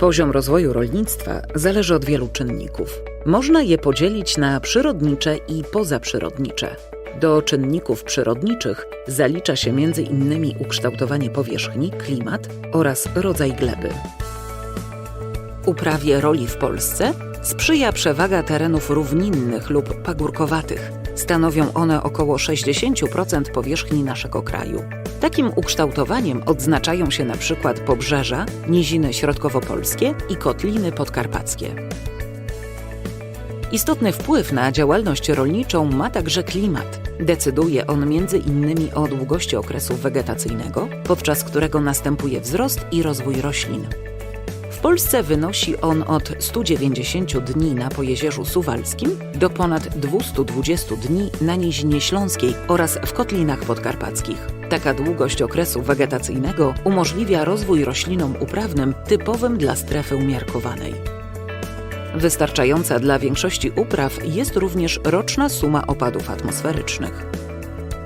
Poziom rozwoju rolnictwa zależy od wielu czynników. Można je podzielić na przyrodnicze i pozaprzyrodnicze. Do czynników przyrodniczych zalicza się m.in. ukształtowanie powierzchni, klimat oraz rodzaj gleby. Uprawie roli w Polsce sprzyja przewaga terenów równinnych lub pagórkowatych. Stanowią one około 60% powierzchni naszego kraju. Takim ukształtowaniem odznaczają się na przykład pobrzeża, niziny środkowopolskie i kotliny podkarpackie. Istotny wpływ na działalność rolniczą ma także klimat. Decyduje on między innymi o długości okresu wegetacyjnego, podczas którego następuje wzrost i rozwój roślin. Polsce wynosi on od 190 dni na Pojezierzu Suwalskim do ponad 220 dni na Nizinie Śląskiej oraz w Kotlinach Podkarpackich. Taka długość okresu wegetacyjnego umożliwia rozwój roślinom uprawnym typowym dla strefy umiarkowanej. Wystarczająca dla większości upraw jest również roczna suma opadów atmosferycznych.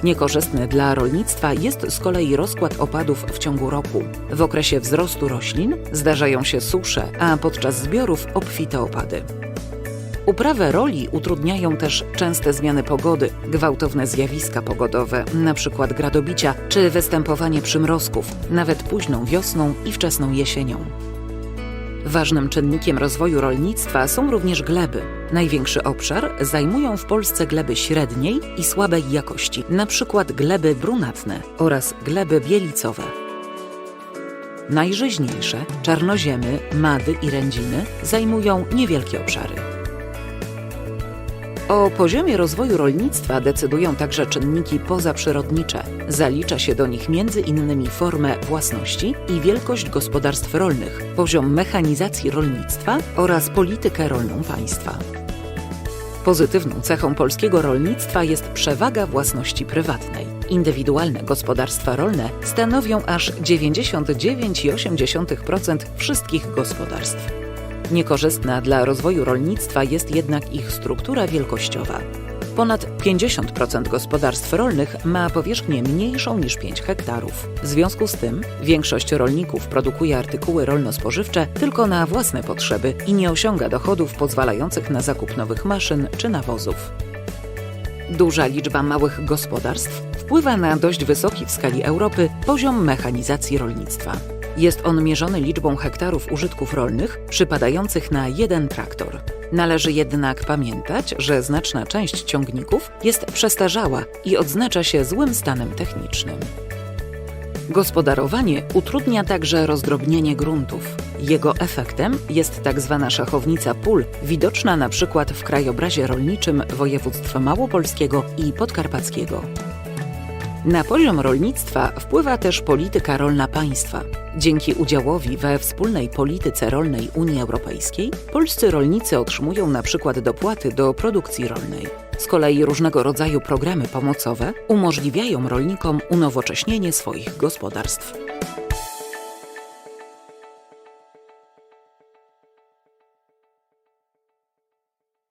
Niekorzystny dla rolnictwa jest z kolei rozkład opadów w ciągu roku. W okresie wzrostu roślin zdarzają się susze, a podczas zbiorów obfite opady. Uprawę roli utrudniają też częste zmiany pogody, gwałtowne zjawiska pogodowe, np. gradobicia czy występowanie przymrozków, nawet późną wiosną i wczesną jesienią. Ważnym czynnikiem rozwoju rolnictwa są również gleby. Największy obszar zajmują w Polsce gleby średniej i słabej jakości, np. gleby brunatne oraz gleby bielicowe. Najżyźniejsze, czarnoziemy, mady i rędziny zajmują niewielkie obszary. O poziomie rozwoju rolnictwa decydują także czynniki pozaprzyrodnicze. Zalicza się do nich m.in. formę własności i wielkość gospodarstw rolnych, poziom mechanizacji rolnictwa oraz politykę rolną państwa. Pozytywną cechą polskiego rolnictwa jest przewaga własności prywatnej. Indywidualne gospodarstwa rolne stanowią aż 99,8% wszystkich gospodarstw. Niekorzystna dla rozwoju rolnictwa jest jednak ich struktura wielkościowa. Ponad 50% gospodarstw rolnych ma powierzchnię mniejszą niż 5 hektarów. W związku z tym większość rolników produkuje artykuły rolno-spożywcze tylko na własne potrzeby i nie osiąga dochodów pozwalających na zakup nowych maszyn czy nawozów. Duża liczba małych gospodarstw wpływa na dość wysoki w skali Europy poziom mechanizacji rolnictwa. Jest on mierzony liczbą hektarów użytków rolnych przypadających na jeden traktor. Należy jednak pamiętać, że znaczna część ciągników jest przestarzała i odznacza się złym stanem technicznym. Gospodarowanie utrudnia także rozdrobnienie gruntów. Jego efektem jest tzw. szachownica pól, widoczna na przykład w krajobrazie rolniczym województw małopolskiego i podkarpackiego. Na poziom rolnictwa wpływa też polityka rolna państwa. Dzięki udziałowi we wspólnej polityce rolnej Unii Europejskiej polscy rolnicy otrzymują na przykład dopłaty do produkcji rolnej. Z kolei różnego rodzaju programy pomocowe umożliwiają rolnikom unowocześnienie swoich gospodarstw.